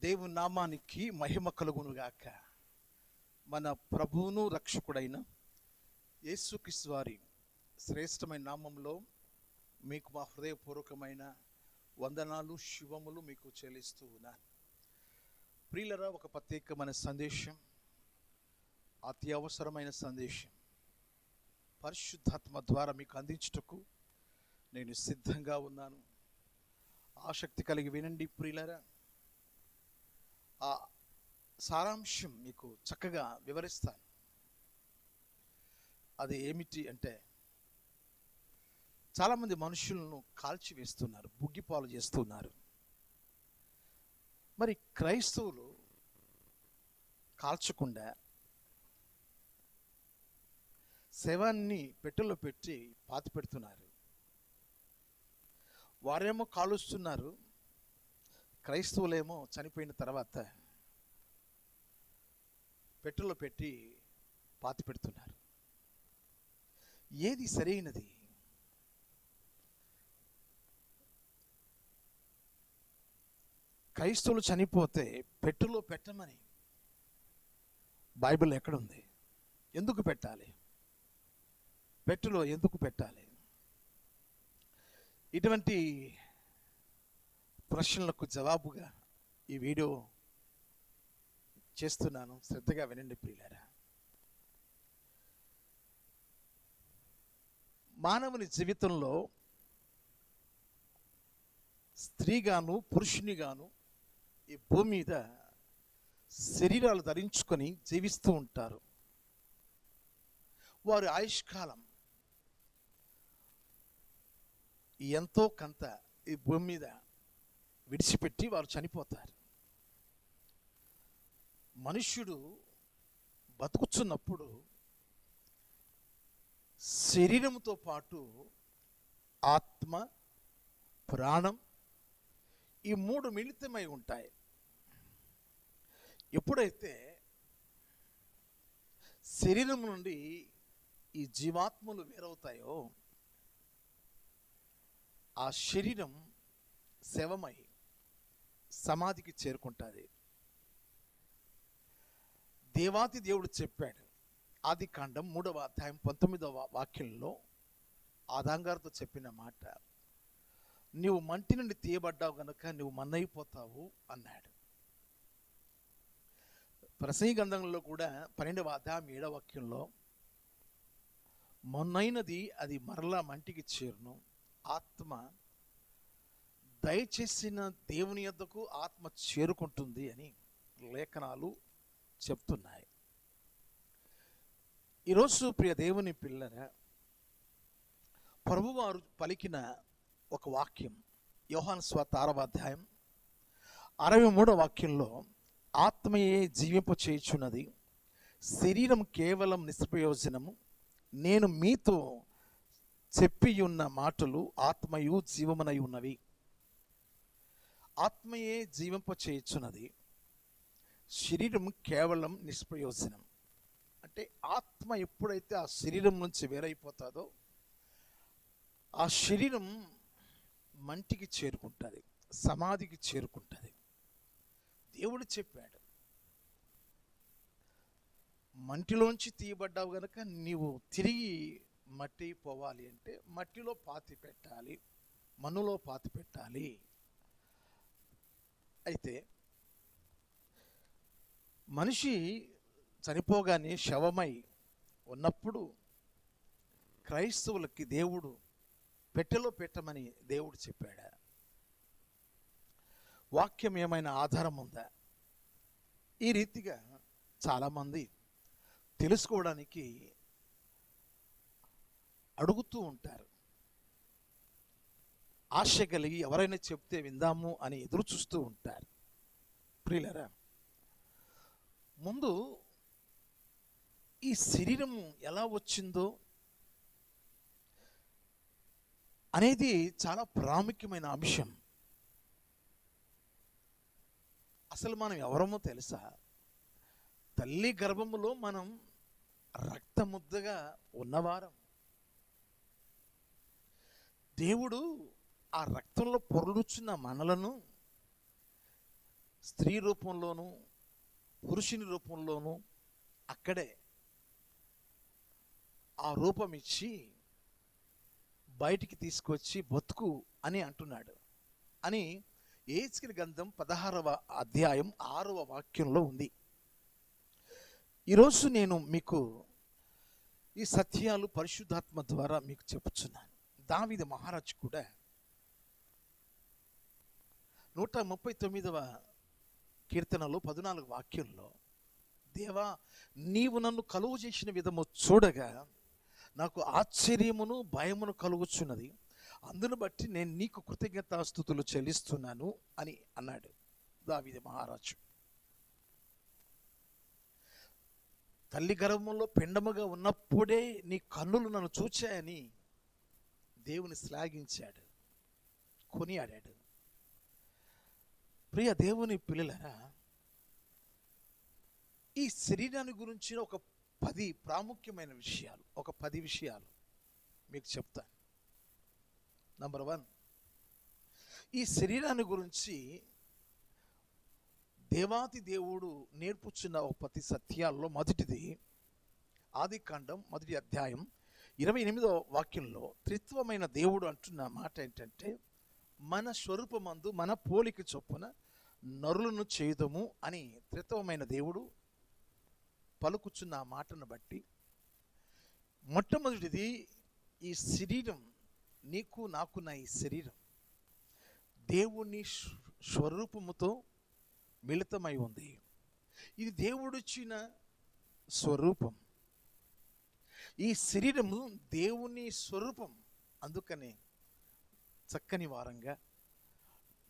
దేవుని నామానికి మహిమ కలుగునుగాక. మన ప్రభువును రక్షకుడైన యేసుక్రీస్తు వారి శ్రేష్టమైన నామంలో మీకు మా హృదయపూర్వకమైన వందనాలు శుభములు మీకు చెల్లిస్తూ ఉన్నాను. ప్రియులరా ఒక ప్రత్యేకమైన సందేశం అత్యవసరమైన సందేశం. పరిశుద్ధాత్మ ద్వారా మీకు అందించుటకు నేను సిద్ధంగా ఉన్నాను. ఆసక్తి కలిగి వినండి ప్రియులరా. ఆ సారాంశం మీకు చక్కగా వివరిస్తాను. అది ఏమిటి అంటే చాలామంది మనుషులను కాల్చివేస్తున్నారు బుగ్గిపాలు చేస్తున్నారు. మరి క్రైస్తవులు కాల్చకుండా శవాన్ని పెట్టెలో పెట్టి పాతి పెడుతున్నారు. వారేమో కాలుస్తున్నారు క్రైస్తవులేమో చనిపోయిన తర్వాత పెట్టెలో పెట్టి పాతి పెడుతున్నారు. ఏది సరైనది? క్రైస్తవులు చనిపోతే పెట్టెలో పెట్టమని బైబిల్ ఎక్కడుంది? ఎందుకు పెట్టాలి? పెట్టెలో ఎందుకు పెట్టాలి? ఇటువంటి ప్రశ్నలకు జవాబుగా ఈ వీడియో చేస్తున్నాను. శ్రద్ధగా వినండి ప్రియులారా. మానవుని జీవితంలో స్త్రీగాను పురుషునిగాను ఈ భూమి మీద శరీరాలు ధరించుకొని జీవిస్తూ ఉంటారు. వారి ఆయుష్కాలం ఎంతో కొంత ఈ భూమి మీద విడిచిపెట్టి వారు చనిపోతారు. మనుష్యుడు బతుకుచున్నప్పుడు శరీరంతో పాటు ఆత్మ ప్రాణం ఈ మూడు మిళితమై ఉంటాయి. ఎప్పుడైతే శరీరం నుండి ఈ జీవాత్మలు వేరవుతాయో ఆ శరీరం శవమై సమాధికి చేరుకుంటుంది. దేవాది దేవుడు చెప్పాడు. ఆది కాండం మూడవ అధ్యాయం పంతొమ్మిదవ వాక్యంలో ఆదాంగారితో చెప్పిన మాట నీవు మంటి నుండి తీయబడ్డావు గనుక నువ్వు మన్నైపోతావు అన్నాడు. ప్రసంగి గ్రంథంలో కూడా పన్నెండవ అధ్యాయం ఏడవ వాక్యంలో మొన్నైనది అది మరలా మంటికి చేరును. ఆత్మ దయచేసిన దేవుని యొద్దకు ఆత్మ చేరుకుంటుంది అని లేఖనాలు చెప్తున్నాయి. ఈరోజు ప్రియ దేవుని పిల్లర ప్రభువారు పలికిన ఒక వాక్యం యోహాన్ స్వాత ఆరవ అధ్యాయం అరవై మూడవ వాక్యంలో ఆత్మయే జీవింప చేయుచున్నది శరీరం కేవలం నిష్ప్రయోజనము నేను మీతో చెప్పి ఉన్న మాటలు ఆత్మయు జీవమునై ఉన్నవి ఆత్మయే జీవింప చేయుచున్నది శరీరం కేవలం నిష్ప్రయోజనం. అంటే ఆత్మ ఎప్పుడైతే ఆ శరీరం నుంచి వేరైపోతుందో ఆ శరీరం మంటికి చేరుకుంటుంది సమాధికి చేరుకుంటుంది. దేవుడు చెప్పాడు మంటిలోంచి తీయబడ్డావు గనక నీవు తిరిగి మట్టి పోవాలి అంటే మట్టిలో పాతి పెట్టాలి మన్నులో పాతి పెట్టాలి. అయితే మనిషి చనిపోగానే శవమై ఉన్నప్పుడు క్రైస్తవులకి దేవుడు పెట్టెలో పెట్టమని దేవుడు చెప్పాడా? వాక్యం ఏమైనా ఆధారం ఉందా? ఈ రీతిగా చాలామంది తెలుసుకోవడానికి అడుగుతూ ఉంటారు. ఆశ కలిగి ఎవరైనా చెప్తే విందాము అని ఎదురు చూస్తూ ఉంటారు. ప్రియులరా ముందు ఈ శరీరం ఎలా వచ్చిందో అనేది చాలా ప్రాముఖ్యమైన అంశం. అసలు మనం ఎవరమో తెలుసా? తల్లి గర్భములో మనం రక్తముద్దగా ఉన్నవారం. దేవుడు ఆ రక్తంలో పొరలుచున్న మనలను స్త్రీ రూపంలోనూ పురుషుని రూపంలోనూ అక్కడే ఆ రూపం ఇచ్చి బయటికి తీసుకొచ్చి బతుకు అని అంటున్నాడు. అని ఏజ్కిల్ గంధం పదహారవ అధ్యాయం ఆరవ వాక్యంలో ఉంది. ఈరోజు నేను మీకు ఈ సత్యాలు పరిశుద్ధాత్మ ద్వారా మీకు చెప్పుచున్నాను. దావిద మహారాజు కూడా నూట ముప్పై తొమ్మిదవ కీర్తనలో పద్నాలుగు వాక్యంలో దేవా నీవు నన్ను కలుగు చేసిన విధము చూడగా నాకు ఆశ్చర్యమును భయమును కలుగుచున్నది. అందును బట్టి నేను నీకు కృతజ్ఞతాస్థుతులు చెల్లిస్తున్నాను అని అన్నాడు దావిది మహారాజు. తల్లి గర్భంలో పిండముగా ఉన్నప్పుడే నీ కన్నులు నన్ను చూచాయని దేవుని శ్లాఘించాడు కొనియాడాడు. ప్రియ దేవుని పిల్లలరా ఈ శరీరాన్ని గురించిన ఒక పది ప్రాముఖ్యమైన విషయాలు ఒక పది విషయాలు మీకు చెప్తాను. నంబర్ వన్ ఈ శరీరాన్ని గురించి దేవాతి దేవుడు నేర్పుచున్న ఒక పది సత్యాల్లో మొదటిది ఆది కాండం మొదటి అధ్యాయం ఇరవై ఎనిమిదో వాక్యంలో త్రిత్వమైన దేవుడు అంటున్న మాట ఏంటంటే మన స్వరూపమందు మన పోలిక చొప్పున నరులను చేయుదము అని త్రిత్వమైన దేవుడు పలుకుచున్న ఆ మాటను బట్టి మొట్టమొదటిది ఈ శరీరం నీకు నాకున్న ఈ శరీరం దేవుని స్వరూపముతో మిళితమై ఉంది. ఇది దేవుడిచ్చిన స్వరూపం. ఈ శరీరము దేవుని స్వరూపం. అందుకనే చక్కని వారంగా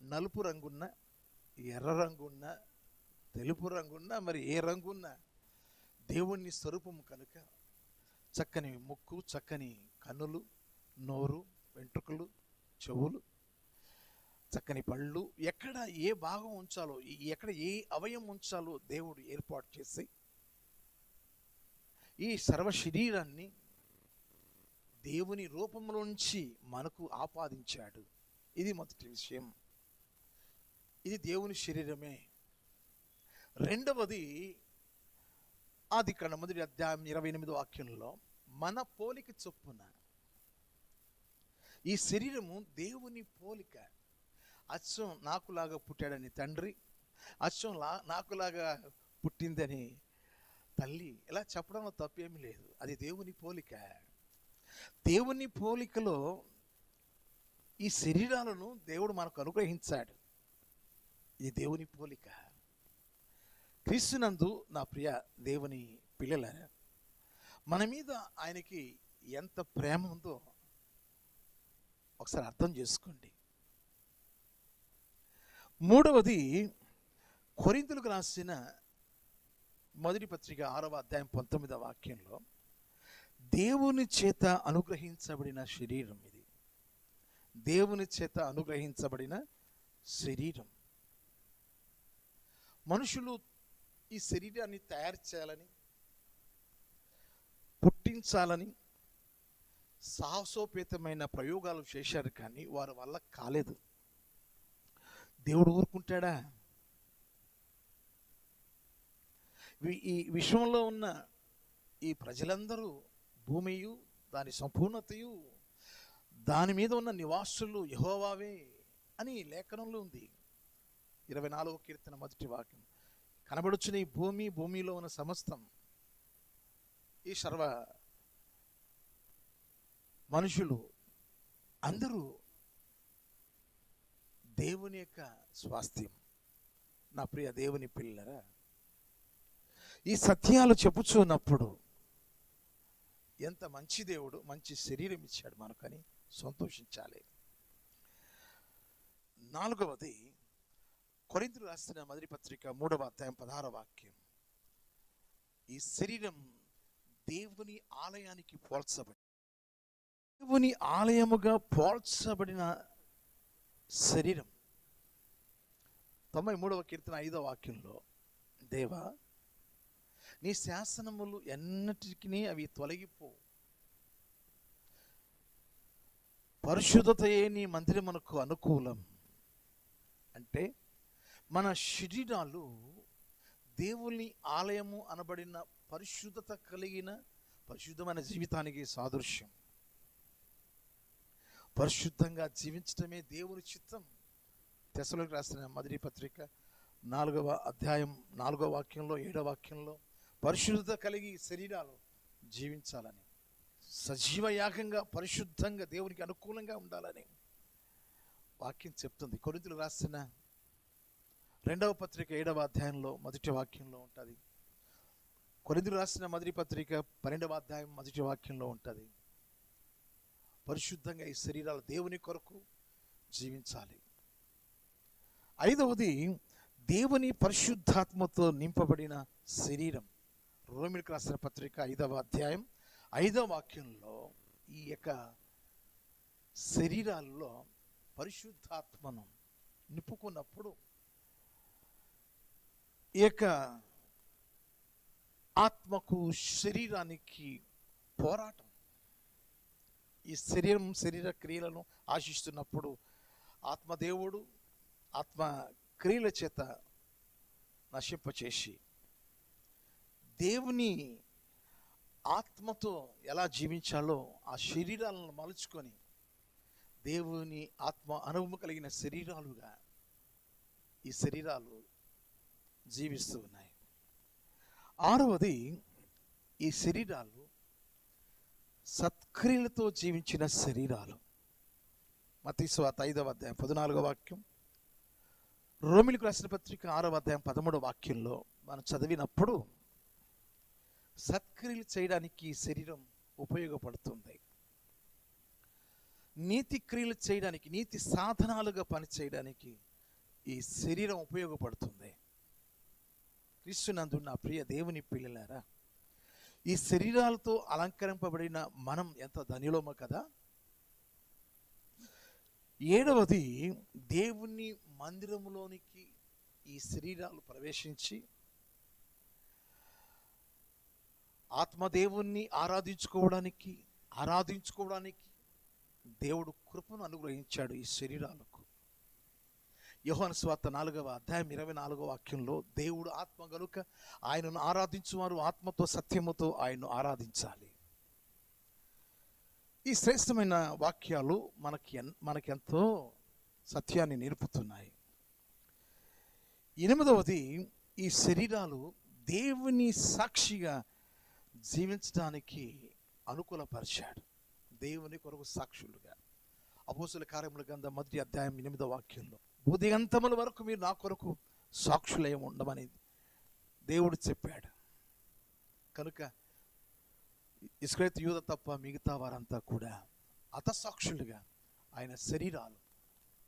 నలుపు రంగున్న ఎర్ర రంగున్నా తెలుపు రంగున్నా మరి ఏ రంగున్న దేవుణ్ణి స్వరూపము కనుక చక్కని ముక్కు చక్కని కన్నులు నోరు వెంట్రుకలు చెవులు చక్కని పళ్ళు ఎక్కడ ఏ భాగం ఉంచాలో ఎక్కడ ఏ అవయం ఉంచాలో దేవుడు ఏర్పాటు చేసి ఈ సర్వ శరీరాన్ని దేవుని రూపంలోంచి మనకు ఆపాదించాడు. ఇది మొదటి విషయం. ఇది దేవుని శరీరమే. రెండవది ఆది కాండం మొదటి అధ్యాయం ఇరవై ఎనిమిది వాక్యంలో మన పోలిక చొప్పున ఈ శరీరము దేవుని పోలిక. అచ్చం నాకులాగా పుట్టాడని తండ్రి అచ్చం లా నాకులాగా పుట్టిందని తల్లి. ఇలా చెప్పడంలో తప్పేమీ లేదు. అది దేవుని పోలిక. దేవుని పోలికలో ఈ శరీరాలను దేవుడు మనకు అనుగ్రహించాడు. ఇది దేవుని పోలిక. క్రీస్తునందు నా ప్రియ దేవుని పిల్లల మన మీద ఆయనకి ఎంత ప్రేమ ఉందో ఒకసారి అర్థం చేసుకోండి. మూడవది కొరింతలకు రాసిన మొదటి పత్రిక ఆరవ అధ్యాయం పంతొమ్మిదవ వాక్యంలో దేవుని చేత అనుగ్రహించబడిన శరీరం ఇది. దేవుని చేత అనుగ్రహించబడిన శరీరం. మనుషులు ఈ శరీరాన్ని తయారు చేయాలని పుట్టించాలని సాహసోపేతమైన ప్రయోగాలు చేశారు కానీ వారి వల్ల కాలేదు. దేవుడు ఊరుకుంటాడా? ఈ విశ్వంలో ఉన్న ఈ ప్రజలందరూ భూమియు దాని సంపూర్ణతయు దాని మీద ఉన్న నివాసులు యహోవావే అని లేఖనంలో ఉంది. ఇరవై నాలుగో కీర్తన మొదటి వాక్యం. కనబడుచుని ఈ భూమి భూమిలో ఉన్న సమస్తం ఈ సర్వ మనుషులు అందరూ దేవుని యొక్క స్వాస్థ్యం. నా ప్రియ దేవుని పిల్లరా ఈ సత్యాలు చెప్పుచున్నప్పుడు ఎంత మంచి దేవుడు మంచి శరీరం ఇచ్చాడు మనకని సంతోషించాలి. నాలుగవది కొరింథీయులు రాసిన మొదటి పత్రిక మూడవ అధ్యాయం పదహార వాక్యం. ఈ శరీరం దేవుని ఆలయానికి పోల్చబడి దేవుని ఆలయముగా పోల్చబడిన శరీరం. తొంభై మూడవ కీర్తన ఐదవ వాక్యంలో దేవా నీ శాసనములు ఎన్నటికీ అవి తొలగిపో. పరిశుద్ధతయే నీ మందిరమునకు అనుకూలం. అంటే మన శరీరాలు దేవుని ఆలయము అనబడిన పరిశుద్ధత కలిగిన పరిశుద్ధమైన జీవితానికి సాదృశ్యం. పరిశుద్ధంగా జీవించటమే దేవుని చిత్తం. తెసలోకి రాసిన మదిరి పత్రిక నాలుగవ అధ్యాయం నాలుగవ వాక్యంలో ఏడవ వాక్యంలో పరిశుద్ధత కలిగి శరీరాలు జీవించాలని సజీవ యాగంగా పరిశుద్ధంగా దేవునికి అనుకూలంగా ఉండాలని వాక్యం చెప్తుంది. కొరింథీయులకు రాసిన రెండవ పత్రిక ఏడవ అధ్యాయంలో మొదటి వాక్యంలో ఉంటుంది. కొరింథీయులకు రాసిన మొదటి పత్రిక పన్నెండవ అధ్యాయం మొదటి వాక్యంలో ఉంటుంది. పరిశుద్ధంగా ఈ శరీరాలు దేవుని కొరకు జీవించాలి. ఐదవది దేవుని పరిశుద్ధాత్మతో నింపబడిన శరీరం. రోమిలకు రాసిన పత్రిక ఐదవ అధ్యాయం ఐదవ వాక్యంలో ఈ యొక్క శరీరాల్లో పరిశుద్ధాత్మను నింపుకున్నప్పుడు ఈ యొక్క ఆత్మకు శరీరానికి పోరాటం. ఈ శరీరం శరీర క్రియలను ఆశిస్తున్నప్పుడు ఆత్మదేవుడు ఆత్మ క్రియల చేత నశింపచేసి దేవుని ఆత్మతో ఎలా జీవించాలో ఆ శరీరాలను మలుచుకొని దేవుని ఆత్మ అనుభవం కలిగిన శరీరాలుగా ఈ శరీరాలు జీవిస్తూ ఉన్నాయి. ఆరవది ఈ శరీరాలు సత్క్రియలతో జీవించిన శరీరాలు. మతీశ్వాత ఐదవ అధ్యాయం పద్నాలుగో వాక్యం. రోమిలకు రాసిన పత్రిక ఆరవ అధ్యాయం పదమూడవ వాక్యంలో మనం చదివినప్పుడు సత్క్రియలు చేయడానికి ఈ శరీరం ఉపయోగపడుతుంది. నీతి క్రియలు చేయడానికి నీతి సాధనాలుగా పనిచేయడానికి ఈ శరీరం ఉపయోగపడుతుంది. క్రీస్తునందు నా ప్రియ దేవుని పిల్లలారా ఈ శరీరాలతో అలంకరింపబడిన మనం ఎంత ధనిలోమ కదా? ఏడవది దేవుని మందిరములోనికి ఈ శరీరాలు ప్రవేశించి ఆత్మదేవుణ్ణి ఆరాధించుకోవడానికి ఆరాధించుకోవడానికి దేవుడు కృపను అనుగ్రహించాడు ఈ శరీరాలు. యోహన స్వార్త నాలుగవ అధ్యాయం ఇరవై నాలుగవ వాక్యంలో దేవుడు ఆత్మ గనుక ఆయనను ఆరాధించువారు ఆత్మతో సత్యముతో ఆయన్ను ఆరాధించాలి. ఈ శ్రేష్టమైన వాక్యాలు మనకి మనకెంతో సత్యాన్ని నేర్పుతున్నాయి. ఎనిమిదవది ఈ శరీరాలు దేవుని సాక్షిగా జీవించడానికి అనుకూలపరిచాడు. దేవుని కొరకు సాక్షులుగా. అపోసుల కార్యముల గంధ మొదటి అధ్యాయం ఎనిమిదవ వాక్యంలో. ఉదయంతముల వరకు మీరు నా కొరకు సాక్షులై ఉండమని దేవుడు చెప్పాడు. కనుక ఇస్క్రేత్ యూద తప్ప మిగతా వారంతా కూడా అతసాక్షులుగా ఆయన శరీరాలు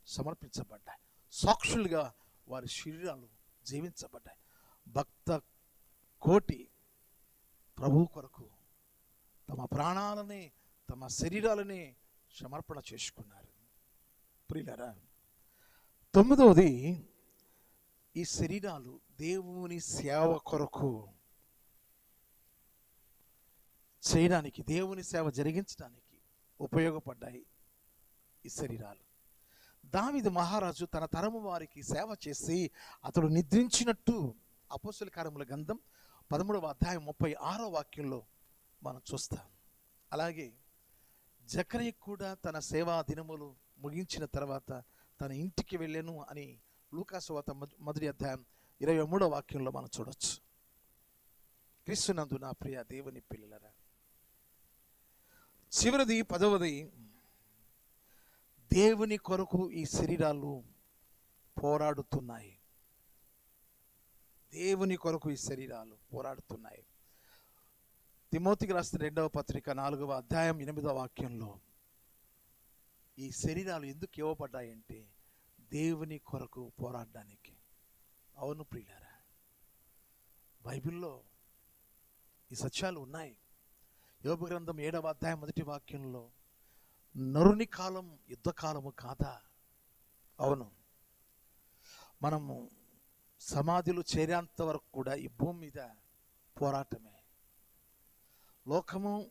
సమర్పించబడ్డాయి. సాక్షులుగా వారి శరీరాలు జీవించబడ్డాయి. భక్త కోటి ప్రభు కొరకు తమ ప్రాణాలని తమ శరీరాలని సమర్పణ చేసుకున్నారు. ప్రియులరా తొమ్మిదవది ఈ శరీరాలు దేవుని సేవ కొరకు చేయడానికి దేవుని సేవ జరిగించడానికి ఉపయోగపడ్డాయి ఈ శరీరాలు. దావిది మహారాజు తన తరము వారికి సేవ చేసి అతడు నిద్రించినట్టు అపోస్తుల కారముల గంధం పదమూడవ అధ్యాయం ముప్పై ఆరో వాక్యంలో మనం చూస్తాం. అలాగే జకరీ కూడా తన సేవా దినములు ముగించిన తర్వాత తన ఇంటికి వెళ్ళాను అని లూకాసువాత మొదటి అధ్యాయం ఇరవై మూడో వాక్యంలో మనం చూడొచ్చు. క్రీస్తునందు నా ప్రియ దేవుని పిల్లలరా చివరిది పదవది దేవుని కొరకు ఈ శరీరాలు పోరాడుతున్నాయి. దేవుని కొరకు ఈ శరీరాలు పోరాడుతున్నాయి. తిమోతికి రాసిన రెండవ పత్రిక నాలుగవ అధ్యాయం ఎనిమిదవ వాక్యంలో ఈ శరీరాలు ఎందుకు ఇవ్వబడ్డాయంటే దేవుని కొరకు పోరాడడానికి. అవును ప్రియులారా బైబిల్లో ఈ సత్యాలు ఉన్నాయి. యోగ గ్రంథం ఏడవ అధ్యాయం మొదటి వాక్యంలో నరుని కాలం యుద్ధకాలము కాదా? అవును. మనము సమాధిలో చేరేంత వరకు కూడా ఈ భూమి మీద పోరాటమే. లోకము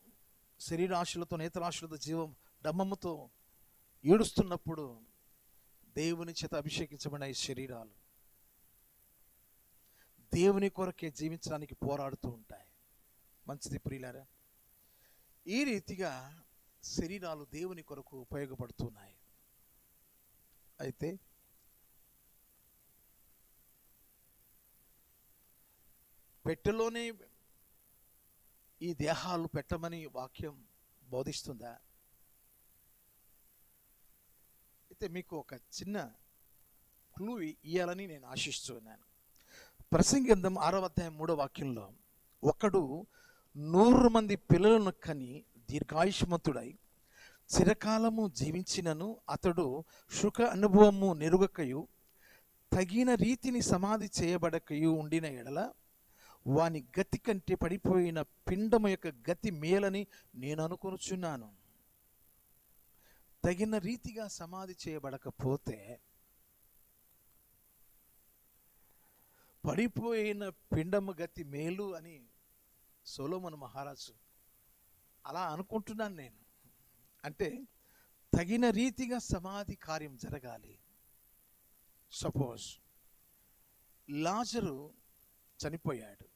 శరీరాశులతో నేతరాశులతో జీవం డమ్మముతో ఏడుస్తున్నప్పుడు దేవుని చేత అభిషేకించబడిన ఈ శరీరాలు దేవుని కొరకే జీవించడానికి పోరాడుతూ ఉంటాయి. మంచిది ప్రియులారా? ఈ రీతిగా శరీరాలు దేవుని కొరకు ఉపయోగపడుతున్నాయి. అయితే పెట్టెలోనే ఈ దేహాలు పెట్టమని వాక్యం బోధిస్తుందా? అయితే మీకు ఒక చిన్న క్లూ ఇయ్యాలని నేను ఆశిస్తున్నాను ప్రసంగంధం ఆరో అధ్యాయం మూడో వాక్యంలో ఒకడు నూరు మంది పిల్లలను కని దీర్ఘాయుష్మంతుడై చిరకాలము జీవించినను అతడు సుఖ అనుభవము నెరుగకయు తగిన రీతిని సమాధి చేయబడకయు ఉండిన ఎడల వాని గతి కంటే పడిపోయిన పిండము యొక్క గతి మేలని నేను అనుకొనుచున్నాను. తగిన రీతిగా సమాధి చేయబడకపోతే పడిపోయిన పిండము గతి మేలు అని సోలోమన్ మహారాజు అలా అనుకుంటున్నాను నేను. అంటే తగిన రీతిగా సమాధి కార్యం జరగాలి. సపోజ్ లాజరు చనిపోయాడు.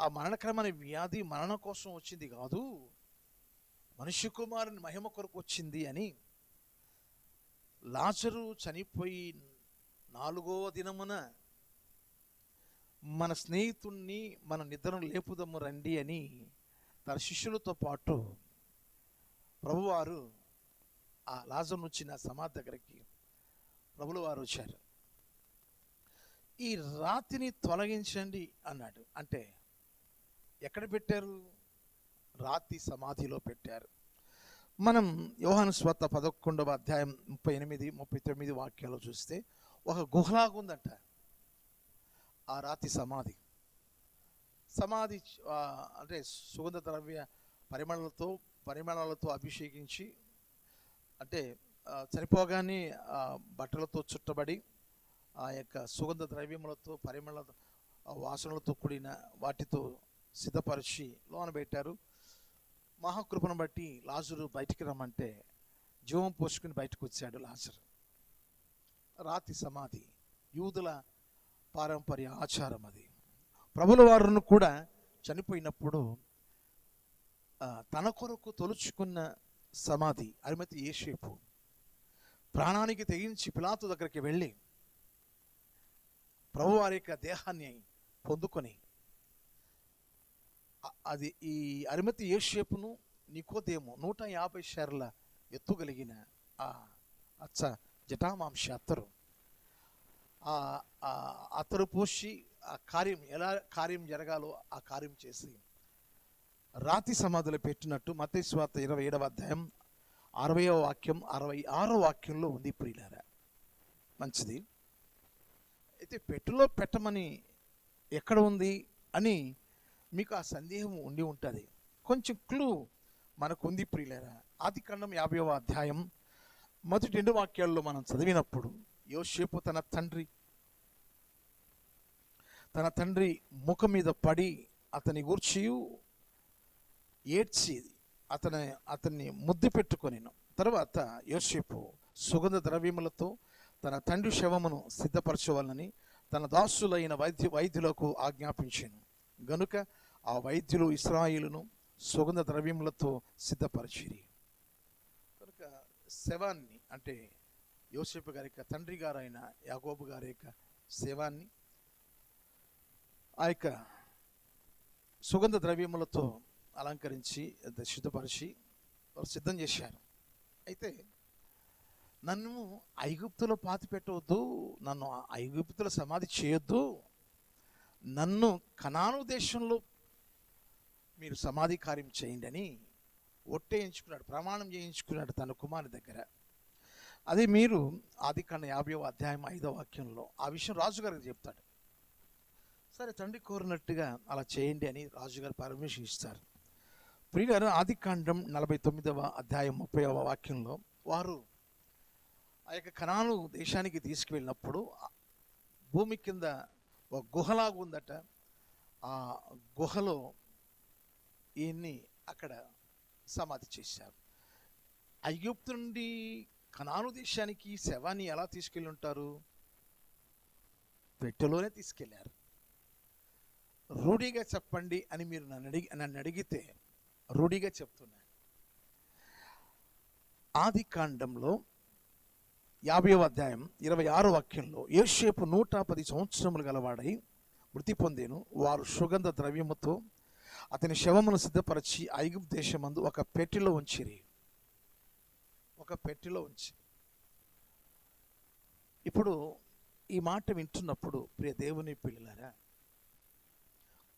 ఆ మరణకరమైన వ్యాధి మరణం కోసం వచ్చింది కాదు. మనుష్య కుమారుని మహిమ కొరకు వచ్చింది అని లాజరు చనిపోయి నాలుగో దినమున మన స్నేహితుణ్ణి మన నిద్రను లేపుదము రండి అని తన శిష్యులతో పాటు ప్రభువారు ఆ లాజర్ నుంచి నా సమాధి దగ్గరికి ప్రభులు వారు వచ్చారు. ఈ రాతిని తొలగించండి అన్నాడు. అంటే ఎక్కడ పెట్టారు? రాతి సమాధిలో పెట్టారు. మనం యోహాను స్వత పదకొండవ అధ్యాయం ముప్పై ఎనిమిది ముప్పై తొమ్మిది వాక్యాలు చూస్తే ఒక గుహలాగా ఉందంట. ఆ రాతి సమాధి. సమాధి అంటే సుగంధ ద్రవ్య పరిమళలతో పరిమళాలతో అభిషేకించి అంటే చనిపోగానే బట్టలతో చుట్టబడి ఆ యొక్క సుగంధ ద్రవ్యములతో పరిమళ వాసనలతో కూడిన వాటితో సిద్ధపరిచి లోన పెట్టారు. మహాకృపను బట్టి లాజరు బయటికి రమ్మంటే జీవం పోసుకుని బయటకు వచ్చాడు లాజరు. రాతి సమాధి యూదుల పారంపర్య ఆచారం అది. ప్రభుల వారును కూడా చనిపోయినప్పుడు తన కొరకు తొలుచుకున్న సమాధి అరిమతి ఏషేపు ప్రాణానికి తెగించి పిలాతు దగ్గరికి వెళ్ళి ప్రభువారి యొక్క దేహాన్ని పొందుకొని అది ఈ అరిమతి ఏషేపును నికోదేము నూట యాభై షేర్ల ఎత్తుగలిగిన ఆ అచ్చ జటామాంశ అత్తరు. ఆ అత్తరు పోషి ఆ కార్యం ఎలా కార్యం జరగాలో ఆ కార్యం చేసి రాతి సమాధులు పెట్టినట్టు మతేశ్వాత ఇరవై ఏడవ అధ్యాయం అరవయవ వాక్యం అరవై ఆరో వాక్యంలో ఉంది ప్రియులారా. మంచిది. అయితే పెట్టులో పెట్టమని ఎక్కడ ఉంది అని మీకు ఆ సందేహం ఉండి ఉంటుంది. కొంచెం క్లూ మనకు ఉంది ఆది కండం యాభైవ అధ్యాయం మొదటి రెండు వాక్యాల్లో మనం చదివినప్పుడు యోసేపు తన తండ్రి తన తండ్రి ముఖం మీద పడి అతని గూర్చి ఏడ్చి అతని అతన్ని ముద్దు పెట్టుకొనిను. తర్వాత యోసేపు సుగంధ ద్రవ్యములతో తన తండ్రి శవమును సిద్ధపరచవాలని తన దాసులైన వైద్య వైద్యులకు ఆజ్ఞాపించాను. గనుక ఆ వైద్యులు ఇస్రాయిలును సుగంధ ద్రవ్యములతో సిద్ధపరిచిరి. కనుక శవాన్ని అంటే యోసేపు గారి యొక్క తండ్రి గారైన యాగోబు గారి యొక్క శవాన్ని ఆ యొక్క సుగంధ ద్రవ్యములతో అలంకరించి సిద్ధపరిచి వారు సిద్ధం చేశారు. అయితే నన్ను ఐగుప్తులో పాతి పెట్టవద్దు నన్ను ఆ ఐగుప్తులో సమాధి చేయొద్దు నన్ను కనాను దేశంలో మీరు సమాధి కార్యం చేయండి అని ఒట్టేయించుకున్నాడు ప్రమాణం చేయించుకున్నాడు తన కుమారుని దగ్గర. అది మీరు ఆది కన్న యాభైవ అధ్యాయం ఐదో వాక్యంలో ఆ విషయం రాజుగారికి చెప్తాడు. సరే తండ్రి కోరినట్టుగా అలా చేయండి అని రాజుగారు పర్మిషన్ ఇస్తారు. ప్రియుగారు ఆది కాండం నలభై తొమ్మిదవ అధ్యాయం ముప్పైవ వాక్యంలో వారు ఆ యొక్క కణాలు దేశానికి తీసుకువెళ్ళినప్పుడు భూమి కింద ఒక గుహలాగా ఉందట. ఆ గుహలో ఈయన్ని అక్కడ సమాధి చేశారు. ఐగుప్తు నుండి కనాను దేశానికి శవాన్ని ఎలా తీసుకెళ్ళి ఉంటారు పెట్టెలోనే తీసుకెళ్ళారు రూఢిగా చెప్పండి అని మీరు నన్ను అడిగి నన్ను అడిగితే రూఢిగా చెప్తున్నాను ఆది కాండంలో యాభైవ అధ్యాయం ఇరవై ఆరో వాక్యంలో ఏషేపు నూట పది సంవత్సరములు గలవాడై మృతి పొందేను. వారు సుగంధ ద్రవ్యముతో అతని శవమును సిద్ధపరిచి ఐగుప్తు దేశమందు ఒక పెట్టెలో ఉంచిరి. ఒక పెట్టెలో ఉంచి. ఇప్పుడు ఈ మాట వింటున్నప్పుడు ప్రియ దేవుని పిల్లలారా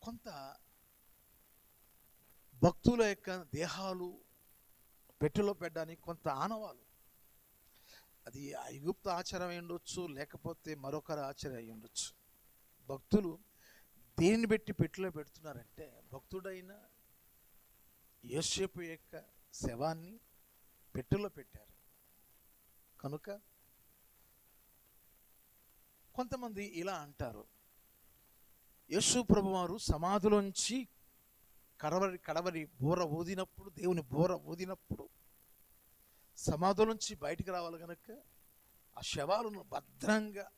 కొంత భక్తుల యొక్క దేహాలు పెట్టెలో పెట్టడానికి కొంత ఆనవాలు. అది ఐగుప్త ఆచారం అయి ఉండొచ్చు లేకపోతే మరొకరి ఆచారం అయి ఉండొచ్చు. భక్తులు దేనిని పెట్టి పెట్టెలో పెడుతున్నారంటే భక్తుడైన యోసేపు యొక్క శవాన్ని పెట్టెలో పెట్టారు. కనుక కొంతమంది ఇలా అంటారు. యేసు ప్రభు వారు సమాధిలోంచి కడవరి కడవరి బోర ఊదినప్పుడు దేవుని బోర ఊదినప్పుడు సమాధుల నుంచి బయటికి రావాలి కనుక ఆ శవాలను భద్రంగా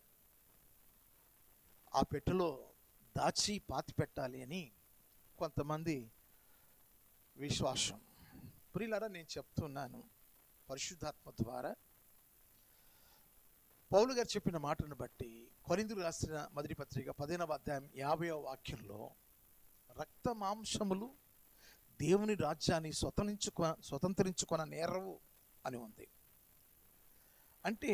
ఆ పెట్టెలో దాచి పాతి పెట్టాలి అని కొంతమంది విశ్వాసం. ప్రియులారా నేను చెప్తున్నాను పరిశుద్ధాత్మ ద్వారా. పౌలు గారు చెప్పిన మాటను బట్టి కొరిందులు రాసిన మొదటి పత్రిక పదిహేనవ అధ్యాయం యాభైవ వాక్యంలో రక్త మాంసములు దేవుని రాజ్యాన్ని స్వతంత్రించుకొ స్వతంత్రించుకొన నేరవు. అని ఉంది. అంటే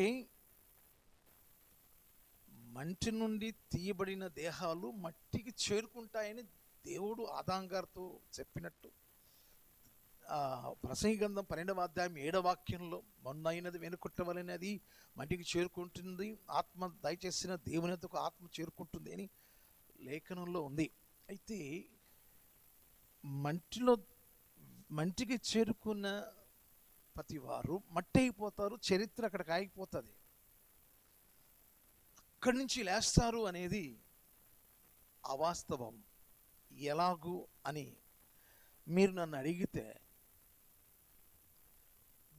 మంటి నుండి తీయబడిన దేహాలు మట్టికి చేరుకుంటాయని దేవుడు ఆదాంగారితో చెప్పినట్టు. ప్రసంగంధం పన్నెండవ అధ్యాయం ఏడవ వాక్యంలో మొన్నైనది వెనుకొట్టవలనది మట్టికి చేరుకుంటుంది. ఆత్మ దయచేసిన దేవునితో ఆత్మ చేరుకుంటుంది అని లేఖనంలో ఉంది. అయితే మంటిలో మంటికి చేరుకున్న ప్రతి వారు మట్టి అయిపోతారు చరిత్ర అక్కడికి ఆగిపోతుంది అక్కడి నుంచి లేస్తారు అనేది అవాస్తవం. ఎలాగూ అని మీరు నన్ను అడిగితే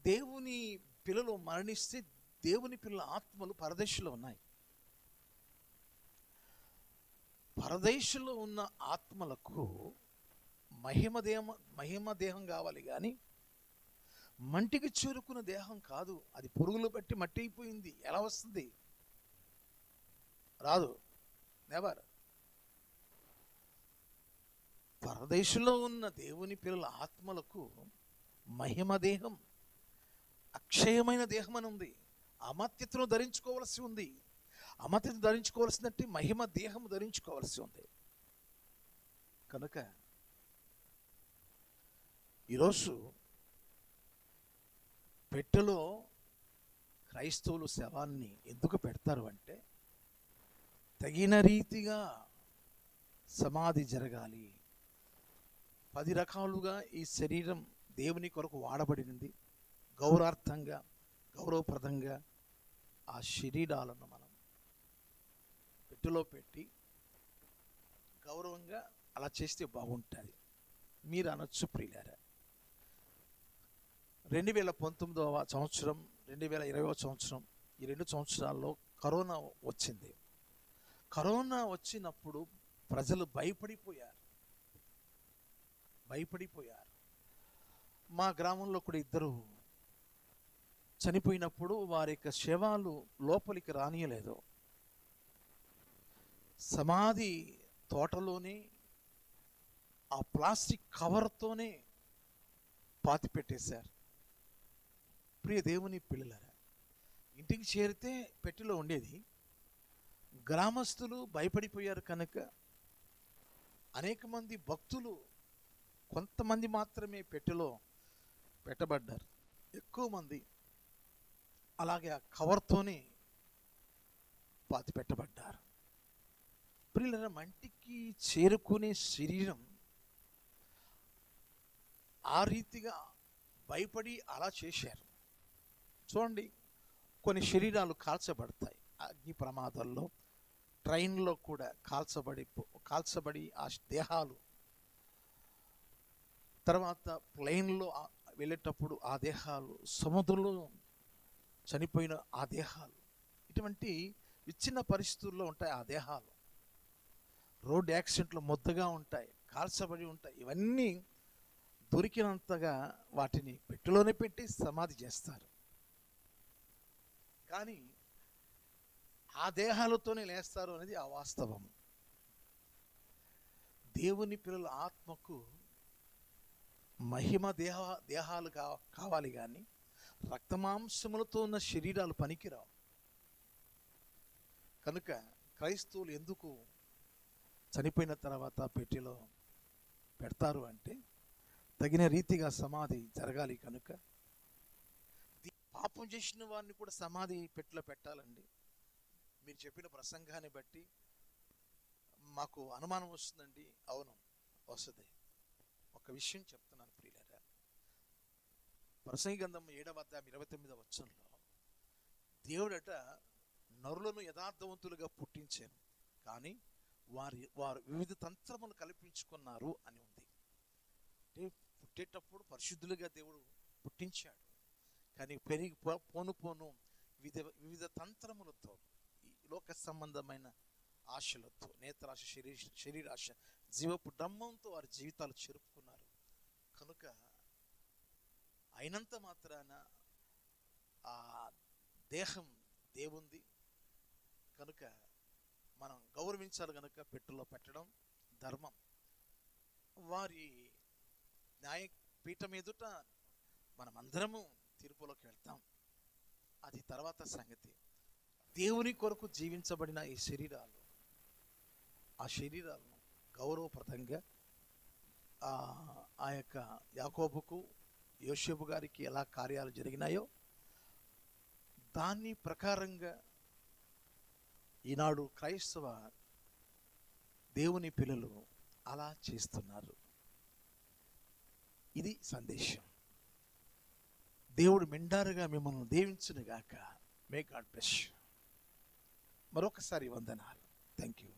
దేవుని పిల్లలు మరణిస్తే దేవుని పిల్లల ఆత్మలు పరదేశంలో ఉన్నాయి. పరదేశంలో ఉన్న ఆత్మలకు మహిమ దేహం మహిమ దేహం కావాలి కానీ మంటికి చేరుకున్న దేహం కాదు. అది పురుగులు బట్టి మట్టి అయిపోయింది. ఎలా వస్తుంది? రాదు. నెవర్ పరదేశంలో ఉన్న దేవుని పిల్లల ఆత్మలకు మహిమ దేహం అక్షయమైన దేహం అని ఉంది. అమత్యతను ధరించుకోవలసి ఉంది. అమత్యత ధరించుకోవాల్సిందంటే మహిమ దేహం ధరించుకోవాల్సి ఉంది. కనుక ఈరోజు పెట్టెలో క్రైస్తవులు శవాన్ని ఎందుకు పెడతారు అంటే తగిన రీతిగా సమాధి జరగాలి. పది రకాలుగా ఈ శరీరం దేవుని కొరకు వాడబడినది. గౌరవార్థంగా గౌరవప్రదంగా ఆ శరీరాలను మనం పెట్టెలో పెట్టి గౌరవంగా అలా చేస్తే బాగుంటుంది. మీరు అనొచ్చు ప్రియులారా. రెండు వేల పంతొమ్మిదవ సంవత్సరం రెండు వేల ఇరవై సంవత్సరం ఈ రెండు సంవత్సరాల్లో కరోనా వచ్చింది. కరోనా వచ్చినప్పుడు ప్రజలు భయపడిపోయారు. భయపడిపోయారు. మా గ్రామంలో కూడా ఇద్దరు చనిపోయినప్పుడు వారి యొక్క శవాలు లోపలికి రానియలేదు. సమాధి తోటలోనే ఆ ప్లాస్టిక్ కవర్తోనే పాతి పెట్టేశారు ప్రియ దేవుని పిల్లలరా ఇంటికి చేరితే పెట్టెలో ఉండేది. గ్రామస్తులు భయపడిపోయారు కనుక అనేక మంది భక్తులు కొంతమంది మాత్రమే పెట్టెలో పెట్టబడ్డారు. ఎక్కువ మంది అలాగే ఆ కవర్తోనే పాతి పెట్టబడ్డారు ప్రియుల మంటికి చేరుకునే శరీరం ఆ రీతిగా భయపడి అలా చేశారు. చూడండి కొన్ని శరీరాలు కాల్చబడతాయి. అగ్ని ప్రమాదాల్లో ట్రైన్లో కూడా కాల్చబడి కాల్చబడి ఆ దేహాలు. తర్వాత ప్లేన్లో వెళ్ళేటప్పుడు ఆ దేహాలు సముద్రంలో చనిపోయిన ఆ దేహాలు. ఇటువంటి విచ్ఛిన్న పరిస్థితుల్లో ఉంటాయి ఆ దేహాలు. రోడ్ యాక్సిడెంట్లు మొద్దగా ఉంటాయి కాల్చబడి ఉంటాయి. ఇవన్నీ దొరికినంతగా వాటిని పెట్టెలోనే పెట్టి సమాధి చేస్తారు. కానీ ఆ దేహాలతోనే లేస్తారు అనేది ఆ వాస్తవం. దేవుని పిల్లల ఆత్మకు మహిమ దేహ దేహాలు కా కావాలి కానీ రక్తమాంసములతో ఉన్న శరీరాలు పనికిరావు. కనుక క్రైస్తవులు ఎందుకు చనిపోయిన తర్వాత పెట్టెలో పెడతారు అంటే తగిన రీతిగా సమాధి జరగాలి కనుక పాపం చేసిన వారిని కూడా సమాధి పెట్టులో పెట్టాలండి. మీరు చెప్పిన ప్రసంగాన్ని బట్టి మాకు అనుమానం వస్తుందండి. అవును వస్తుంది. ఒక విషయం చెప్తున్నాను ప్రియులరా. ప్రసంగి గంధం ఏడవ అధ్యాయం ఇరవై తొమ్మిదవ వచ్చంలో దేవుడట నరులను యథార్థవంతులుగా పుట్టించాను కానీ వారి వారు వివిధ తంత్రములు కల్పించుకున్నారు అని ఉంది. అంటే పుట్టేటప్పుడు పరిశుద్ధులుగా దేవుడు పుట్టించాడు. కానీ పెరిగి పోను పోను వివిధ వివిధ తంత్రములతో ఈ లోక సంబంధమైన ఆశలతో నేత్రాశ శరీర శరీరాశ జీవపు డ్రమ్మంతో వారి జీవితాలు చెరుపుకున్నారు. కనుక అయినంత మాత్రాన ఆ దేహం దేవుంది. కనుక మనం గౌరవించాలి కనుక పెట్టులో పెట్టడం ధర్మం. వారి న్యాయ పీఠం ఎదుట మనమందరము తీర్పులోకి వెళ్తాం. అది తర్వాత సంగతి. దేవుని కొరకు జీవించబడిన ఈ శరీరాలు ఆ శరీరాలను గౌరవప్రదంగా ఆ ఆ యొక్క యాకోబుకు యోషేపు గారికి ఎలా కార్యాలు జరిగినాయో దాని ప్రకారంగా ఈనాడు క్రైస్తవ దేవుని పిల్లలు అలా చేస్తున్నారు. ఇది సందేశం. దేవుడు మెండారుగా మిమ్మల్ని దీవించునుగాక. మే గాడ్ బ్లెస్ మరొకసారి వందనాలు. Thank you